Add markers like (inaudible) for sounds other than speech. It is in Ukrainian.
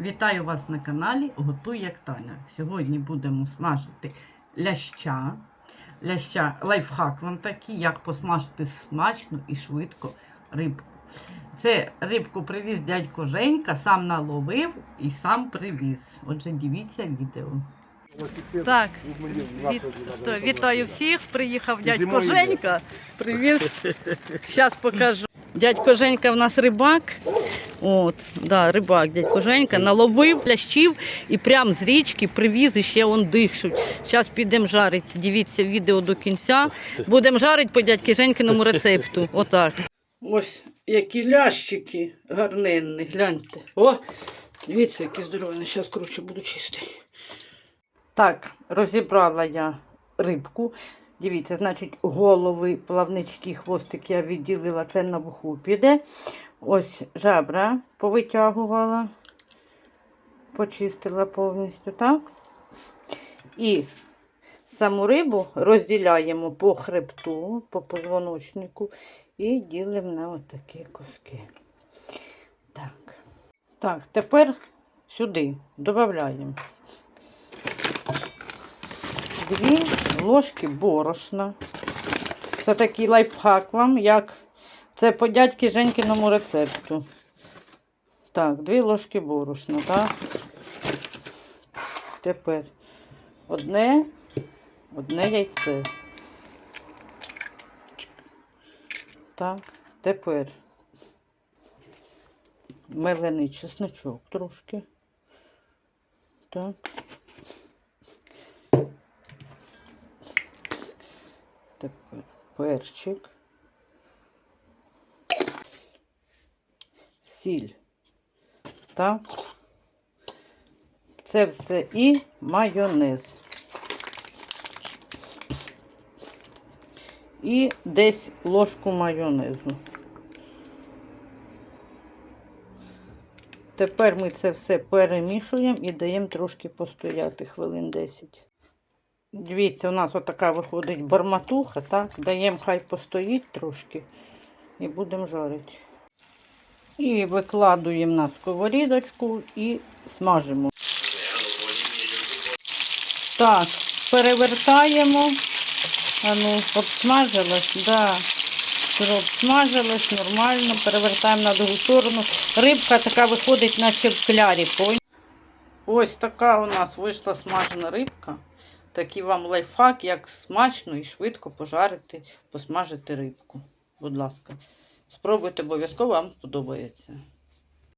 Вітаю вас на каналі Готуй як Таня. Сьогодні будемо смажити ляща. Ляща лайфхак вам такий, як посмажити смачно і швидко рибку. Це рибку привіз дядько Женька, сам наловив і сам привіз. Отже, дивіться відео. Так, Від, стой, вітаю всіх. Приїхав дядько. Женька. Привіз. (laughs) Зараз покажу. Дядько Женька в нас рибак. От, да, рибак, дядько Женька, наловив лящів і прям з річки привіз і ще он дихшуть. Зараз підемо жарити. Дивіться відео до кінця. Будемо жарити по дядьки Женькиному рецепту. Отак. Ось які лящики гарненні, гляньте. О, дивіться, які здорові. Зараз круче буду чистий. Так, розібрала я рибку. Дивіться, значить, голови, плавнички, хвостик я відділила, це на вуху піде. Ось жабра повитягувала, почистила повністю, так? І саму рибу розділяємо по хребту, по позвоночнику і ділимо на отакі куски. Так. Так, тепер сюди додаємо дві ложки борошна. Це такий лайфхак вам, як це по дядьки Женькіному рецепту. Так, дві ложки борошна, так? Тепер одне, одне яйце. Так, тепер мелений чесночок трошки. Так. Тепер перчик. Сіль. Так. Це все і майонез. І десь ложку майонезу. Тепер ми це все перемішуємо і даємо трошки постояти хвилин 10. Дивіться, у нас отака виходить барматуха, так? Даємо хай постоїть трошки і будемо жарити. І викладуємо на сковорідочку і смажимо. Так, перевертаємо. А ну, обсмажилось, да. Все обсмажилось, нормально. Перевертаємо на другу сторону. Рибка така виходить, наче в клярі. Ось така у нас вийшла смажена рибка. Такий вам лайфхак, як смачно і швидко пожарити, посмажити рибку. Будь ласка, спробуйте обов'язково, вам сподобається.